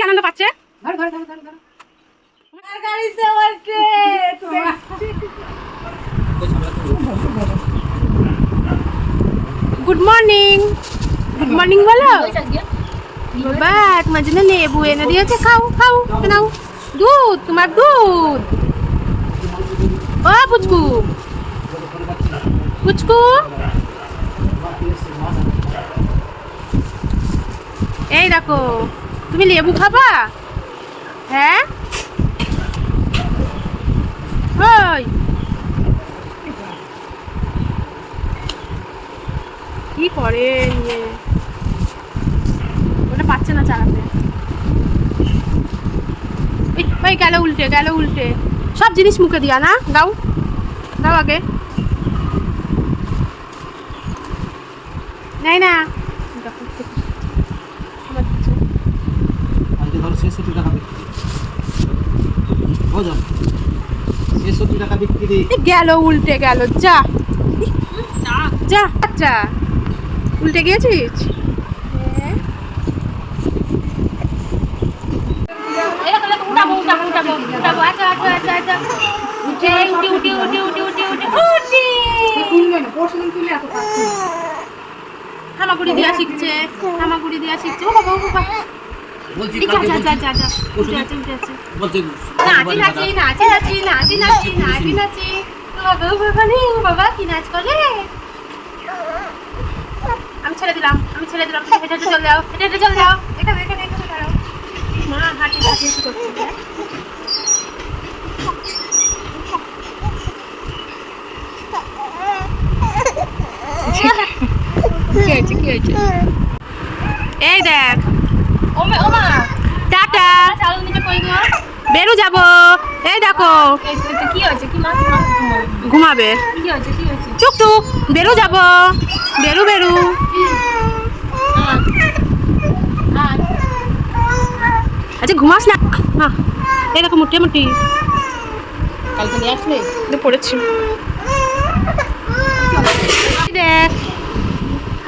কি আনন্দ পাচ্ছে? Good morning good morning বলো। বাবা তোমার জন্য লেবু এনে দিয়েছে। খাও খাও নাও। দুধ তোমার দুধ। ও পুচকু। পুচকু। এই দেখো। তুমি লেবু খাবা? হ্যাঁ? ওই। কি করে নিয়ে ওটা পাচ্ছে না চালাতে। ওই গেল উল্টে গেল উল্টে। সব জিনিস মুখে দিয়া না? দাও। দাও আগে। নাই না। টাকা উল্টে গেল যা। যা আচ্ছা উল্টে গিয়েছিস? হামাগুড়ি দিয়া শিখছে হামাগুড়ি দিয়া শিখছে। ও বাবা ও বাবা বাবা কি নাচ করে? আমি ছেড়ে দিলাম আমি ছেড়ে দিলাম। চলে যাও চলে যাও। হাঁটি হ্যাঁ। এই দেখ বেরু যাব। এই দেখো। ঘুমাবে। টুকটুক বেরু যাব। বেরু বেরু। আচ্ছা ঘুমাস না। এই দেখো মোটামুটি কালকে পড়েছি দেখ।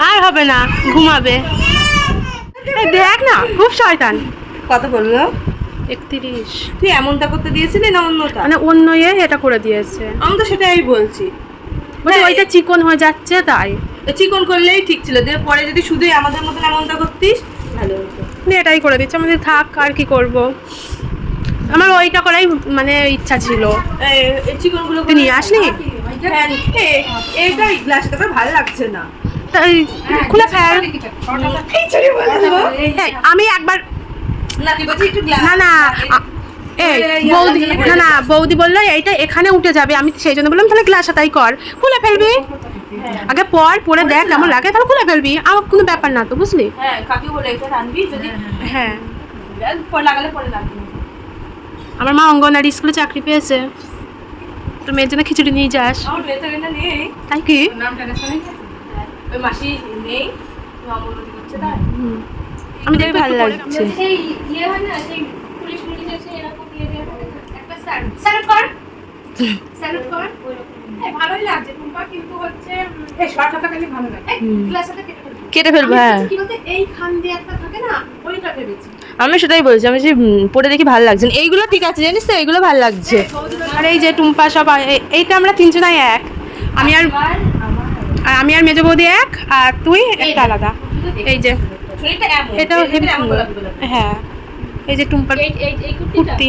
আর হবে না ঘুমাবে। দেখ না খুব শয়তান। কত বলল? একত্রিশ। তুই এমনটা করতে দিয়েছিলি না অন্যটা? মানে অন্য ইয়ে এটা করে দিয়েছে। আমি তো সেটাই বলছি। বলছি ওইটা চিকন হয়ে যাচ্ছে তাই। চিকন করলেই ঠিক ছিল। দিয়ে পরে যদি শুধু আমাদের মতন এমনটা করতিস ভালো হতো। এটাই করে দিচ্ছে। আমাদের থাক আর কি করব? আমার ওইটা করাই মানে ইচ্ছা ছিল। তুই নিয়ে আসলি? হ্যাঁ, এইটা গ্লাসটা তো ভালো লাগছে না। তাই খুলে ফেল। আমি একবার না গ্লাস না এই বৌদি না না বৌদি বলল এইটা এখানে উঠে যাবে। আমি সেই জন্য বললাম তাহলে গ্লাসটা তাই কর। খুলে ফেলবি। আগে পর পরে দেখ কেমন লাগে তাহলে খুলে ফেলবি। আমার কোনো ব্যাপার না তো বুঝলি? হ্যাঁ হ্যাঁ। আমার মা অঙ্গনারী স্কুলে চাকরি পেয়েছে। তো মেয়ের জন্য খিচুড়ি নিয়ে যাস। তাই কি? মাসি নেই। হুম। আমাদের ভালো লাগছে। কেটে ফেলব। হ্যাঁ। আমি সেটাই বলছি আমি যে পরে দেখি ভালো লাগছে। এইগুলো ঠিক আছে জানিস তো এইগুলো ভালো লাগছে। আর এই যে টুম্পা সব এইটা আমরা তিনজনাই এক। আমি আর আমি আর মেজ বৌদি এক আর তুই একটা আলাদা। এই যে। এটাও হেভি সুন্দর হ্যাঁ এই যে টুম্পার কুর্তি।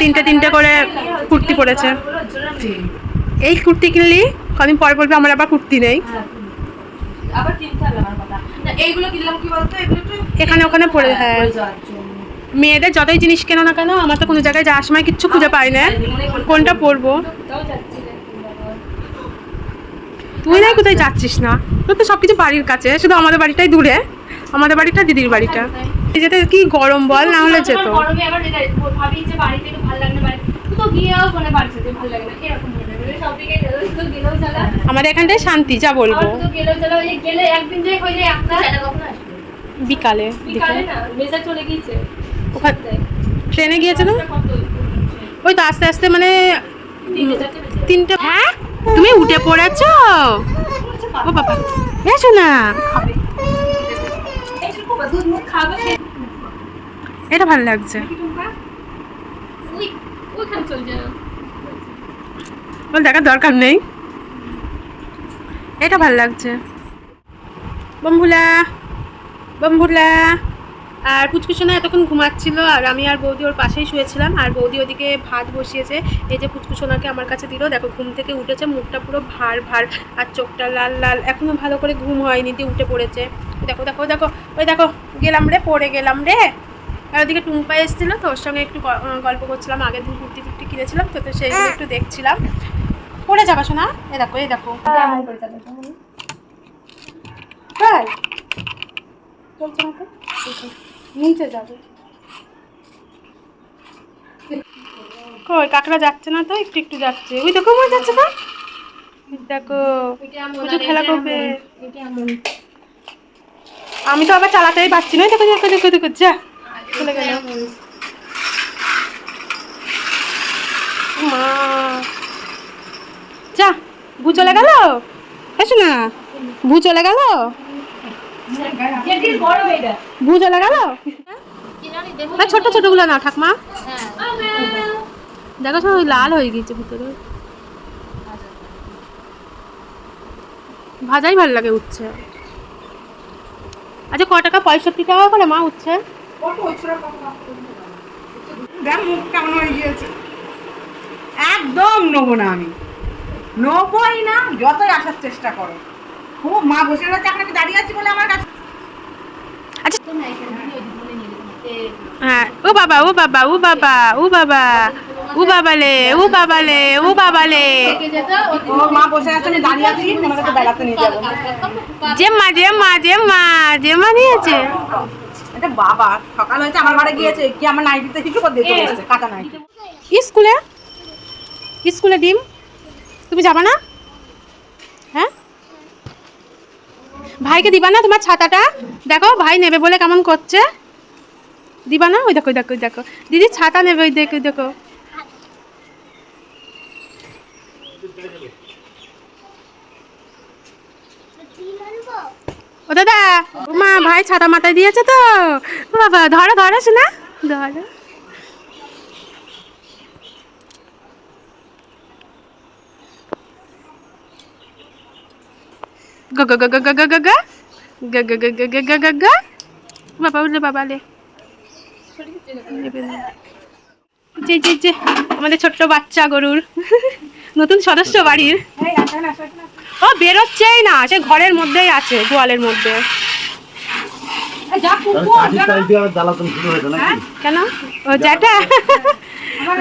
তিনটে তিনটে করে কুর্তি পরেছে এই কুর্তি কিনলি? কদিন পর বলবে আমার আবার কুর্তি নেই। এখানে ওখানে পড়ে হ্যাঁ মেয়েদের যতই জিনিস কেনো না কেন আমার তো কোনো জায়গায় যাওয়ার সময় কিচ্ছু খুঁজে পাই না। কোনটা পরবো? তুই নাই কোথায় যাচ্ছিস না? তোর তো সব কিছু বাড়ির কাছে শুধু আমাদের বাড়িটাই দূরে। আমাদের বাড়িটা দিদির বাড়িটা। যেটা কি গরম বল না হলে যেত। আমাদের এখানটায় শান্তি যা বলব। বিকালে বিকালে না চলে গিয়েছে। ওখানে ট্রেনে গিয়েছে না ওই তো আস্তে আস্তে মানে তিনটে হ্যাঁ? তুমি উঠে পড়েছ? ও বাবা। এসো না এটা ভালো লাগছে। বল দেখার দরকার নেই। এটা ভালো লাগছে। বম্বুলা। বম্বুলা। আর পুচকুচোনা এতক্ষণ ঘুমাচ্ছিল আর আমি আর বৌদি ওর পাশেই শুয়েছিলাম আর বৌদি ওদিকে ভাত বসিয়েছে। এই যে পুচকুচোনাকে আমার কাছে দিল দেখো ঘুম থেকে উঠেছে মুখটা পুরো ভার ভার আর চোখটা লাল লাল। এখনও ভালো করে ঘুম হয়নি দিয়ে উঠে পড়েছে। দেখো দেখো দেখো ওই দেখো গেলাম রে পড়ে গেলাম রে। আর ওদিকে টুম্পা এসেছিল তো ওর সঙ্গে একটু গল্প করছিলাম আগের দিন কুর্তি টুর্তি কিনেছিলাম তো তো সেইগুলো একটু দেখছিলাম। পড়ে যাবা শোনা এ দেখো এই দেখো। তাই চলছে না তো নিচে যাবে। কই, কাকড়া যাচ্ছে না তো? একটু একটু যাচ্ছে। ওই দেখো মনে যাচ্ছে না দেখো, প্রচুর খেলা করবে। আমি তো আবার চালাতেই পারছি না। দেখো দেখো দেখো দেখো, যা, চলে গেল। মা। যা, ভু চলে গেল? এসো না? ভু চলে গেল? মেয়েটা ভু চলে গেল না ছোট ঠাকমা। দেখো সব লাল হয়ে গেছে ভিতরে। ভাজাই ভালো লাগে উচ্ছে। আচ্ছা ক টাকা? পঁয়ষট্টি টাকা করে মা উচ্ছে। হয়ে গিয়েছে। একদম নেব না আমি। নেবোই না যতই আসার চেষ্টা করো। খুব মা বসে রয়েছে এখন আমি দাঁড়িয়ে আছি বলে আমার কাছে। হ্যাঁ ও বাবা ও বাবা ও বাবা ও বাবা ও ও বাবালে ও বাবালে ও মা বসে আছে আমি দাঁড়িয়ে আছি তোমার বেড়াতে নিয়ে যাব। জেম্মা জেম্মা জেম্মা জেম্মা নিয়েছে। এটা বাবা সকাল হয়েছে আমার ঘরে গিয়েছে কি আমার নাইটিতে কিছু করে এসেছে নাইটি। স্কুলে? স্কুলে ডিম? তুমি যাবা না হ্যাঁ ভাইকে দিবা না তোমার ছাতাটা? দেখো, ভাই নেবে বলে কেমন করছে? দিবা না? ওই দেখো দেখো দেখো। দিদি, ছাতা নেবে, ওই দেখো দেখো। ও দাদা মা, ভাই ছাতা মাথায় দিয়েছে তো। বাবা, ধরো ধরো, শোনা। ধরো। গা গা গা গা গা গা গা গা গা গা গা গা গা গা গা বাবা উঠলে বাবা লে যে যে যে আমাদের ছোট্ট বাচ্চা গরুর নতুন সদস্য বাড়ির ও বেরোচ্ছেই না সে ঘরের মধ্যেই আছে গোয়ালের মধ্যে কাঠির তাল দিয়ে আবার জ্বালাতন শুরু হয়েছে নাকি কেন? ও জ্যাটা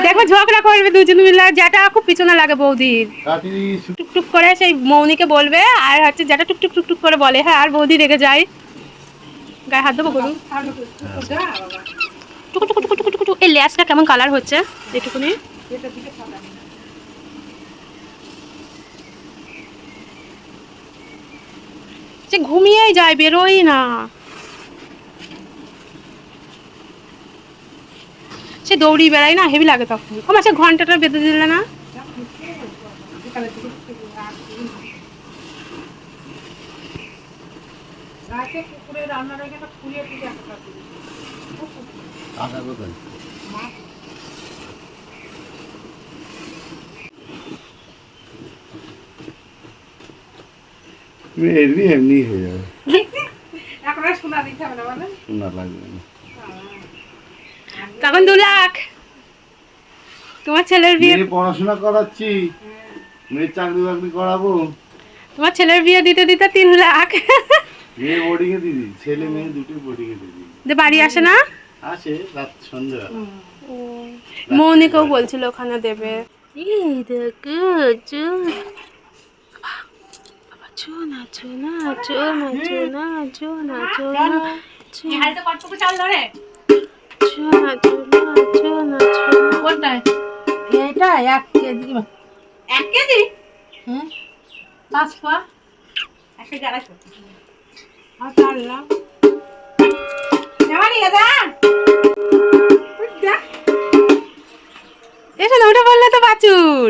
দেখো ঝগড়া করবে দুজন মিলে। জ্যাটা খুব পিছনে লাগে বৌদির টুকটুক করে সেই মৌনিকে বলবে আর হচ্ছে যেটা টুকটুক টুকটুক করে বলে হ্যাঁ আর বৌদি রেগে যায়। গায়ে হাত দেবো গরু? টুকু টুকু টুকু টুকু টুকু। টুকু। এই লেসটা কেমন কালার হচ্ছে? এটুকুনি সে ঘুমিয়েই যায় বেরোই না। সে দৌড়ি বেড়াই না হেভি লাগে তখন। ও মাসে ঘন্টাটা বেঁধে দিলে না? এমনি এমনি হয়ে যাবে। এখন আর শোনা দিতে হবে না বলে শোনা লাগবে না। তখন দু লাখ। তোমার ছেলের বিয়ে পড়াশোনা করাচ্ছি। মেয়ে চাকরি বাকরি করাবো। তোমার ছেলের বিয়ে দিতে দিতে তিন লাখ। মেয়ে বোর্ডিং এ দিদি ছেলে মেয়ে দুটি বোর্ডিং এ দিদি। যে বাড়ি আসে না? আসে রাত সন্ধ্যা। মৌনিকেও বলছিল ওখানে দেবে। এই দেখো চুনা। চুনা চুনা চুনা চুনা চুনা ধরে কোনটায় এটা এক কেজি এক কেজি হুম পাঁচ পা আড়াইশো আর এদা এসো না ওটা বললে তো বাছুর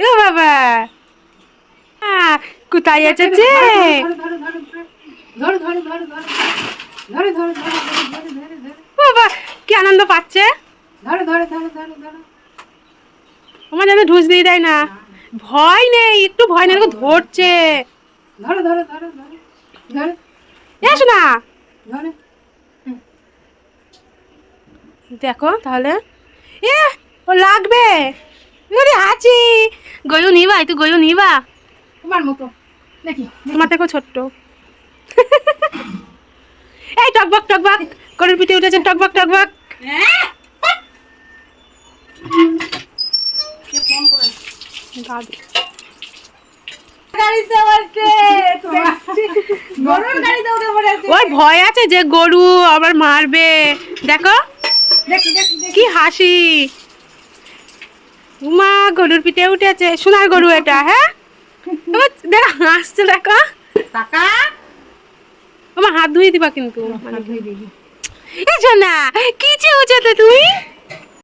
ও বাবা কোথায় আছে যে বাবা কি আনন্দ পাচ্ছে আমার যেন ঢুস দিয়ে দেয় না। ভয় নেই একটু ভয় নেই দেখো ধরছে। এসো না দেখো তাহলে। এ ও লাগবে। ওরে হাঁচি। গয়ু নিবা একটু গয়ু নিবা। তোমার মতো। দেখি তোমার থেকে ছোট্ট। এই টকবক টকবক। গরুর পিঠে উঠেছে টকবক টকবক। ওর ভয় আছে যে গরু আবার মারবে। দেখো কি হাসি। উমা গরুর পিঠে উঠেছে। সোনার গরু এটা হ্যাঁ? দেখো হাসছে দেখো। টাকা আমার হাত ধুয়ে দিবা কিন্তু। ধুয়ে দিবি। এই জানা কি চেয়েছো তো তুমি?